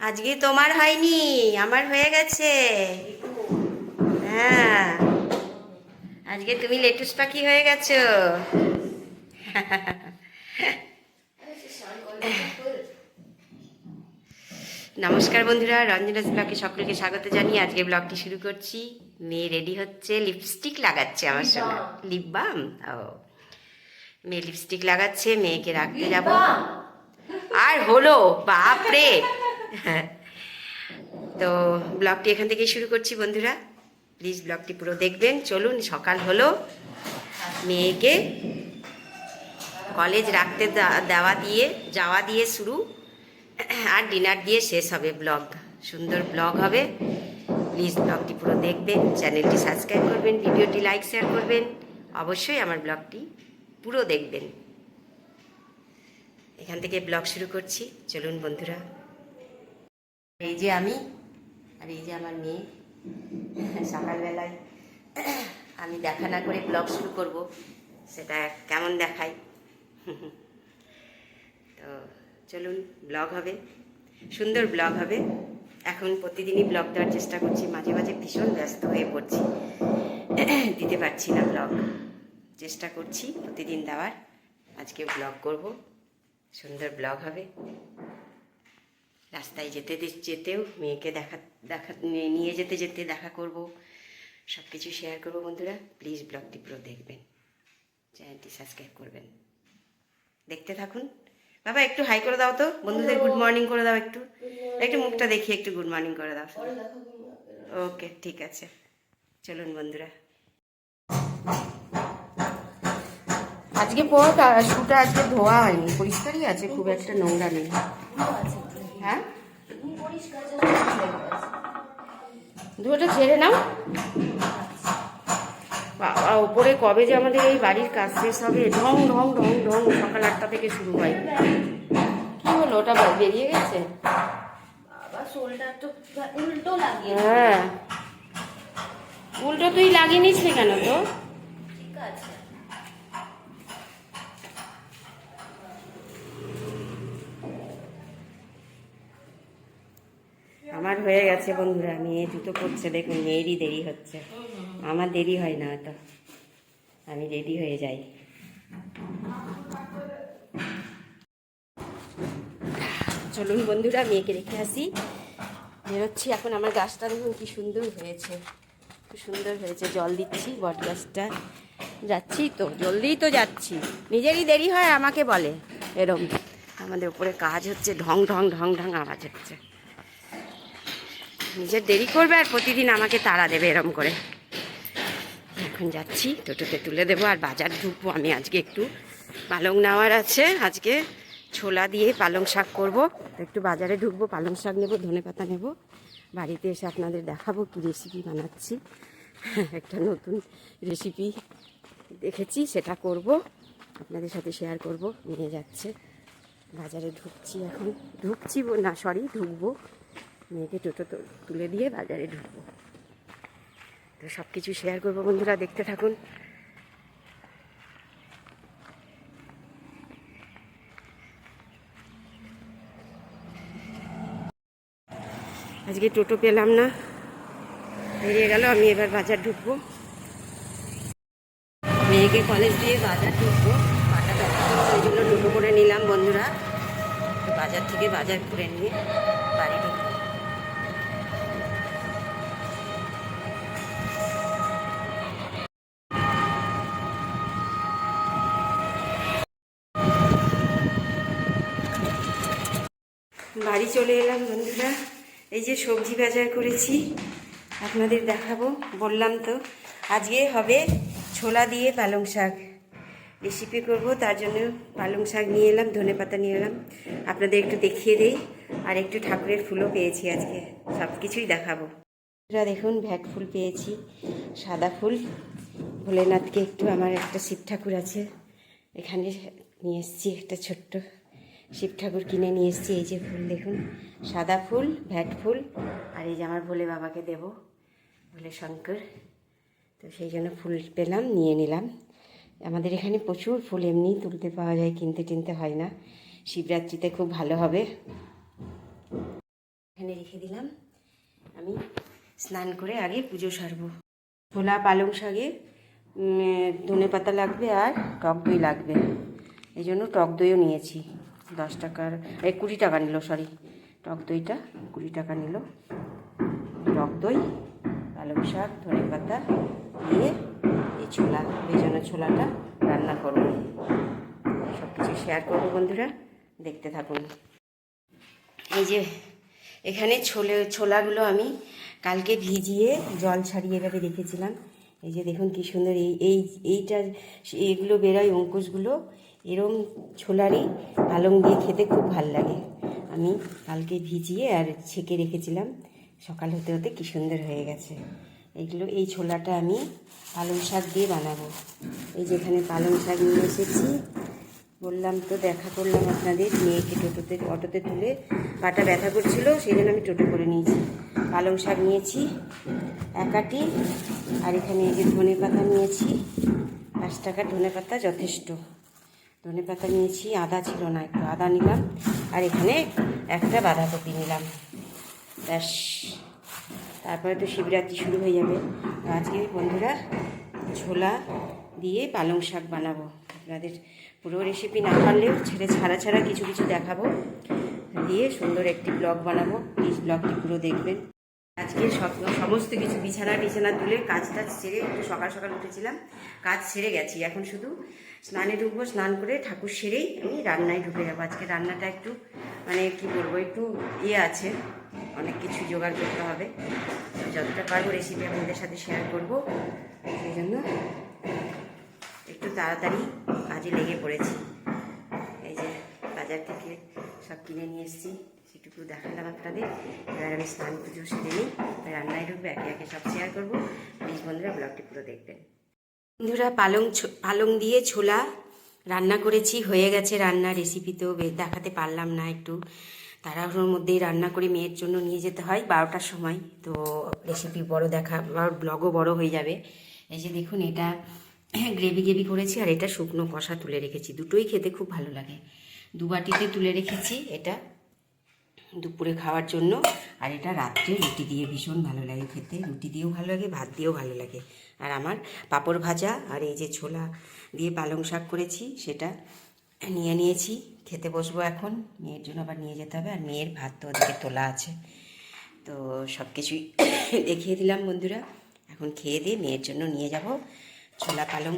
আজকে তোমার হয়নি আমার হয়ে গেছে। হ্যাঁ। আজকে তুমি লেটুস পাখি হয়ে গেছো। নমস্কার বন্ধুরা রঞ্জনাস ব্লগে সকলকে স্বাগত জানিয়ে আজকে ব্লগটি শুরু করছি। মেয়ে রেডি হচ্ছে লিপস্টিক লাগাচ্ছে আমার সঙ্গে লিপ বাম? ও মেয়ে লিপস্টিক লাগাচ্ছে মেয়েকে রাখতে যাব। আর হলো বাপরে! হ্যাঁ। তো ব্লগটি এখান থেকেই শুরু করছি বন্ধুরা। প্লিজ ব্লগটি পুরো দেখবেন। চলুন, সকাল হলো। মেয়েকে কলেজ রাখতে দেওয়া দিয়ে, যাওয়া দিয়ে শুরু। আর ডিনার দিয়ে শেষ হবে ব্লগ। সুন্দর ব্লগ হবে। প্লিজ ব্লগটি পুরো দেখবেন। চ্যানেলটি সাবস্ক্রাইব করবেন। ভিডিওটি লাইক শেয়ার করবেন। অবশ্যই আমার ব্লগটি পুরো দেখবেন। এখান থেকে ব্লগ শুরু করছি। চলুন বন্ধুরা। এই যে আমি আর এই যে আমার মেয়ে। সকালবেলায় আমি দেখা না করে ব্লগ শুরু করব। সেটা কেমন দেখাই তো চলুন, ব্লগ হবে। সুন্দর ব্লগ হবে। এখন প্রতিদিনই ব্লগ দেওয়ার চেষ্টা করছি। মাঝে মাঝে ভীষণ ব্যস্ত হয়ে পড়ছি। দিতে পারছি না ব্লগ। চেষ্টা করছি প্রতিদিন দেওয়ার। আজকে ব্লগ করব। সুন্দর ব্লগ হবে। রাস্তায় যেতে যেতেও মেয়েকে দেখা দেখা নিয়ে- যেতে যেতে দেখা করব। সব কিছু শেয়ার করব বন্ধুরা। প্লিজ ব্লগটি পুরো দেখবেন। চ্যানেলটি সাবস্ক্রাইব করবেন। দেখতে থাকুন। বাবা একটু হাই করে দাও তো। বন্ধুদের গুড মর্নিং করে দাও একটু। একটু মুখটা দেখি একটু গুড মর্নিং করে দাও। ওকে ঠিক আছে। চলুন বন্ধুরা। আজকে পর শুটা আজকে ধোয়া হয়নি। পরিষ্কারই আছে খুব একটা নোংরা নেই। হ্যাঁ? ধুয়োটা ছেড়ে নাও। বাবা ওপরে কবে যে আমাদের এই বাড়ির কাজ শেষ হবে? ঢং ঢং ঢং ঢং সকাল আটটা থেকে শুরু হয়। কি হলো? ওটা বেরিয়ে গেছে? হ্যাঁ। উল্টো তুই লাগিয়ে নিস কেন তো? ঠিক আছে। হয়ে গেছে বন্ধুরা, মেয়ে জুতো পরছে, দেখুন, মেয়েরই দেরি হচ্ছে। আমার দেরি হয় না তো আমি রেডি হয়ে যাই। চলুন বন্ধুরা, মেয়েকে রেখে আসি। বেরোচ্ছি এখন, আমার গাছটা দেখুন কি সুন্দর হয়েছে। খুব সুন্দর হয়েছে, জল দিচ্ছি, বট গাছটা। যাচ্ছি তো, জলদিই তো যাচ্ছি। নিজেরই দেরি হয়, আমাকে বলে। এরম, আমাদের উপরে কাজ হচ্ছে, ঢং ঢং ঢং ঢং আওয়াজ হচ্ছে। নিজের দেরি করবে আর প্রতিদিন আমাকে তাড়া দেবে এরম করে। এখন যাচ্ছি, টোটোতে তুলে দেবো, আর বাজার ঢুকবো। আমি আজকে একটু পালং নেওয়ার আছে, আজকে ছোলা দিয়ে পালং শাক করব। একটু বাজারে ঢুকবো, পালং শাক নেব, ধনে পাতা নেব। বাড়িতে এসে আপনাদের দেখাবো কী রেসিপি বানাচ্ছি। একটা নতুন রেসিপি দেখেছি, সেটা করব। আপনাদের সাথে শেয়ার করব, নিয়ে যাচ্ছে। বাজারে ঢুকছি এখন। ঢুকছি না সরি ঢুকবো। মেয়েকে টোটো তুলে দিয়ে বাজারে ঢুকবো। তো সব কিছু শেয়ার করব বন্ধুরা, দেখতে থাকুন। আজকে টোটো পেলাম না, বেরিয়ে গেল, আমি এবার বাজার ঢুকবো। মেয়েকে কলেজ দিয়ে বাজার ঢুকবো। ওই জন্য টোটো করে নিলাম বন্ধুরা। বাজার থেকে বাজার করে নিয়ে বাড়ি ঢুকবো। বাড়ি চলে এলাম বন্ধুরা। এই যে সবজি বাজার করেছি, আপনাদের দেখাবো। বললাম তো, আজকে হবে ছোলা দিয়ে পালং শাক। রেসিপি করব, তার জন্য পালং শাক নিয়ে এলাম, ধনে পাতা নিয়ে এলাম। আপনাদের একটু দেখিয়ে দেই, আর একটু ঠাকুরের ফুলও পেয়েছি আজকে। সব কিছুই দেখাবো দেখুন, ভ্যাট ফুল পেয়েছি, সাদা ফুল। ভোলেনাথকে একটু আমার একটা শিব ঠাকুর আছে, এখানে নিয়ে এসেছি একটা ছোট্ট। শিব ঠাকুর কিনে নিয়ে এসেছি। এই যে ফুল দেখুন, সাদা ফুল, ভ্যাট ফুল, আর এই যে আমার ভোলে বাবাকে দেব, ভোলে শঙ্কর। তো সেই জন্য ফুল পেলাম, নিয়ে নিলাম। আমাদের এখানে প্রচুর ফুল এমনি তুলতে পাওয়া যায়, কিনতে টিনতে হয় না। শিবরাত্রিতে খুব ভালো হবে। এখানে রেখে দিলাম। আমি স্নান করে আগে পুজো সারবো। ছোলা পালং শাকে ধনে পাতা লাগবে আর টক দই লাগবে। এই জন্য টক দইও নিয়েছি। দশ টাকার, এই কুড়ি টাকা নিল সরি টক দইটা, কুড়ি টাকা নিল। টক দই পালং শাক, ধনে পাতা দিয়ে এই ছোলা, ভেজানো ছোলাটা রান্না করব। সব কিছু শেয়ার করব, বন্ধুরা। দেখতে থাকুন। এই যে, এখানে ছোলে, ছোলাগুলো আমি কালকে ভিজিয়ে জল ছাড়িয়ে এভাবে রেখেছিলাম। এই যে দেখুন কি সুন্দর, এই এই এইগুলো বেরোয় অঙ্কুশগুলো। এরম ছোলারই পালং দিয়ে খেতে খুব ভালো লাগে। আমি কালকে ভিজিয়ে আর ছেঁকে রেখেছিলাম। সকাল হতে হতে কি সুন্দর হয়ে গেছে। এইগুলো এই ছোলাটা আমি পালং শাক দিয়ে বানাবো। এই যেখানে পালং শাক নিয়ে এসেছি। বললাম তো দেখা করলাম আপনাদের মেয়েকে টোটোতে, অটোতে তুলে পাটা ব্যথা করছিল সেই জন্য আমি টোটো করে নিয়েছি। পালং শাক নিয়েছি একাটি আর এখানে এই যে ধনে পাতা নিয়েছি। পাঁচ টাকার ধনে পাতা যথেষ্ট। ধনে পাতা নিয়েছি, আদা ছিল না, একটু আদা নিলাম, আর এখানে একটা বাঁধাকপি নিলাম। ব্যাস। তারপরে তো শিবরাত্রি শুরু হয়ে যাবে। আজকে বন্ধুরা ছোলা দিয়ে পালং শাক বানাবো। আপনাদের পুরো রেসিপি না পারলেও ছেড়ে ছাড়া ছাড়া কিছু কিছু দেখাবো। দিয়ে সুন্দর একটি ব্লগ বানাবো। প্লিজ ব্লগটি পুরো দেখবেন। আজকে সমস্ত কিছু বিছানা টিছানা তুলে কাজ টাজ সেরে একটু সকাল সকাল উঠেছিলাম। কাজ সেরে গেছি। এখন শুধু স্নানে ঢুকবো, স্নান করে ঠাকুর সেরেই আমি রান্নায় ঢুকে যাব। আজকে রান্নাটা একটু মানে কি বলব, একটু ইয়ে আছে, অনেক কিছু জোগাড় করতে হবে। যতটা পারব রেসিপি আপনাদের সাথে শেয়ার করব। সেই জন্য একটু তাড়াতাড়ি কাজে লেগে পড়েছি। এই যে বাজার থেকে সব কিনে নিয়ে এসেছি, সেটুকু দেখালাম আপনাদের। এবার আমি স্নান পুজো সেরে নিই রান্নায় ঢুকবো, একে একে সব শেয়ার করব। প্লিজ বন্ধুরা ব্লগটি পুরো দেখবেন। বন্ধুরা পালং পালং দিয়ে ছোলা রান্না করেছি, হয়ে গেছে রান্না রেসিপি তো দেখাতে পারলাম না একটু। তাড়াহুড়োর মধ্যেই রান্না করে মেয়ের জন্য নিয়ে যেতে হয় বারোটার সময়। তো রেসিপি বড় দেখা আর ব্লগও বড় হয়ে যাবে। এই যে দেখুন, এটা গ্রেভি গ্রেভি করেছি আর এটা শুকনো কষা তুলে রেখেছি। দুটোই খেতে খুব ভালো লাগে। দু বাটিতে তুলে রেখেছি এটা। দুপুরে খাওয়ার জন্য। আর এটা রাত্রে রুটি দিয়ে ভীষণ ভালো লাগে খেতে। রুটি দিয়েও ভালো লাগে, ভাত দিয়েও ভালো লাগে। আর আমার পাঁপড় ভাজা আর এই যে ছোলা দিয়ে পালং শাক করেছি, সেটা নিয়ে নিয়েছি। খেতে বসবো এখন। মেয়ের জন্য আবার নিয়ে যেতে হবে। আর মেয়ের ভাত তো ওদিকে তোলা আছে। তো সব কিছুই দেখিয়ে দিলাম বন্ধুরা। এখন খেয়ে দিয়ে মেয়ের জন্য নিয়ে যাব। ছোলা পালং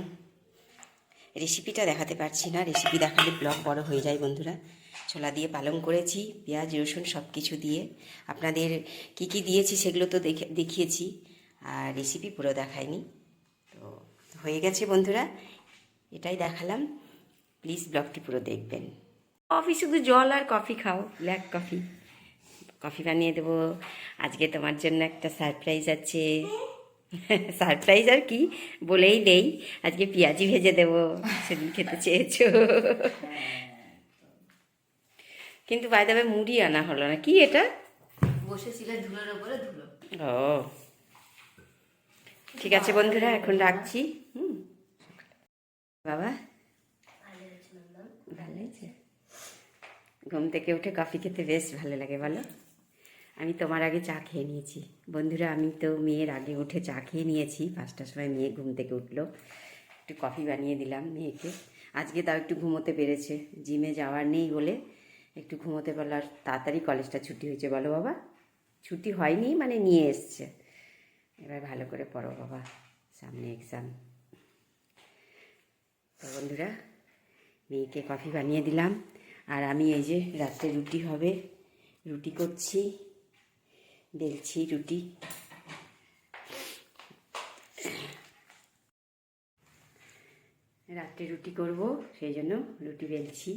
রেসিপিটা দেখাতে পারছি না। রেসিপি দেখালে ব্লগ বড় হয়ে যায় বন্ধুরা। ছোলা দিয়ে পালং করেছি, পেঁয়াজ, রসুন সব কিছু দিয়ে। আপনাদের কি কি দিয়েছি সেগুলো তো দেখে, দেখিয়েছি, আর রেসিপি পুরো দেখায়নি তো হয়ে গেছে বন্ধুরা, এটাই দেখালাম। প্লিজ ব্লগটি পুরো দেখবেন। কফি শুধু জল আর কফি খাও ব্ল্যাক কফি কফি বানিয়ে দেবো। আজকে তোমার জন্য একটা সারপ্রাইজ আছে। সারপ্রাইজ আর কি? বলেই দেই আজকে পেঁয়াজি ভেজে দেবো। সেদিন খেতে চেয়েছো। কিন্তু বাইদাবে মুড়ি আনা হলো না। কি এটা? বসেছিলে ধুলোর ওপরে ধুলো। ও। ঠিক আছে বন্ধুরা এখন রাখছি। হুম। বাবা। ভালো ঘুম থেকে উঠে কফি খেতে বেশ ভালো লাগে বলো। আমি তোমার আগে চা খেয়ে নিয়েছি। বন্ধুরা আমি তো মেয়ের আগে উঠে চা খেয়ে নিয়েছি। পাঁচটার সময় মেয়ে ঘুম থেকে উঠল। একটু কফি বানিয়ে দিলাম মেয়েকে। আজকে তাও একটু ঘুমোতে পেরেছে। জিমে যাওয়ার নেই বলে একটু ঘুমোতে পারল আর তাড়াতাড়ি কলেজটা ছুটি হয়েছে, বলো বাবা। ছুটি হয়নি মানে নিয়ে এসছে। এবার ভালো করে পড়ো বাবা, সামনে এক্সাম তো বন্ধুরা, মেয়েকে কফি বানিয়ে দিলাম। আর আমি এই যে রাত্রে রুটি হবে, রুটি করছি, বেলছি রুটি। রাত্রে রুটি করব, সেই জন্য রুটি বেলছি।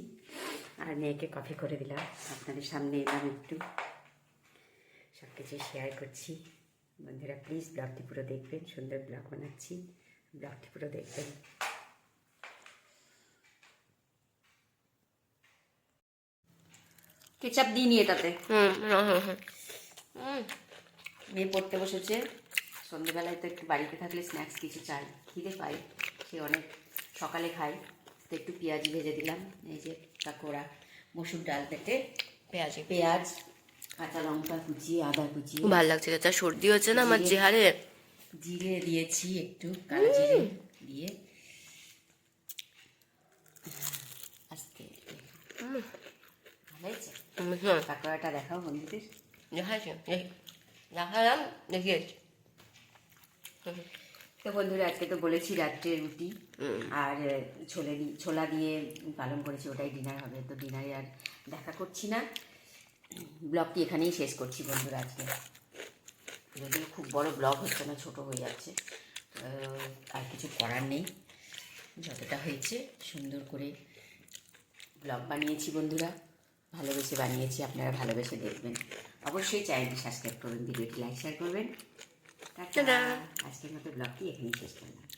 আর মেয়েকে কফি করে দিলাম। আপনাদের সামনে এলাম একটু। সব কিছু শেয়ার করছি। বন্ধুরা প্লিজ ব্লগটি পুরো দেখবেন সুন্দর ব্লগ বানাচ্ছি। ব্লগটি পুরো দেখবেন। কেচাপ দিইনি এটাতে। মেয়ে পড়তে বসেছে। সন্ধ্যেবেলায় তো একটু বাড়িতে থাকলে স্ন্যাক্স কিছু চাই। খিদে পাই সে অনেক সকালে খাই তো একটু পেঁয়াজি ভেজে দিলাম। এই যে কাকোড়া মসুর ডাল পেটে পেঁয়াজি। পেঁয়াজ কাঁচা লঙ্কা কুচিয়ে আদা খুব ভালো লাগছে যা সর্দি হচ্ছে না আমার যে হারে জিরে দিয়েছি একটু কালো জিরে দিয়ে। হুম, কাঁকড়াটা দেখাও বন্ধুদের। দেখাচ্ছি দেখি দেখালাম দেখিয়েছি। তো বন্ধুরা আজকে তো বলেছি রাত্রে রুটি আর ছোলে ছোলা দিয়ে পালন করেছি ওটাই ডিনার হবে। তো ডিনারে আর দেখা করছি না। ব্লগটি এখানেই শেষ করছি বন্ধুরা আজকে। যদিও খুব বড় ব্লগ হচ্ছে না ছোট হয়ে যাচ্ছে। আর কিছু করার নেই। যতটা হয়েছে সুন্দর করে ব্লগ বানিয়েছি বন্ধুরা। ভালোবেসে বানিয়েছি আপনারা ভালোবেসে দেখবেন। অবশ্যই চ্যানেলটি সাবস্ক্রাইব করবেন ভিডিওটি লাইক শেয়ার করবেন। টাটা। আজকের মতো ব্লগটি এখানেই শেষ করলাম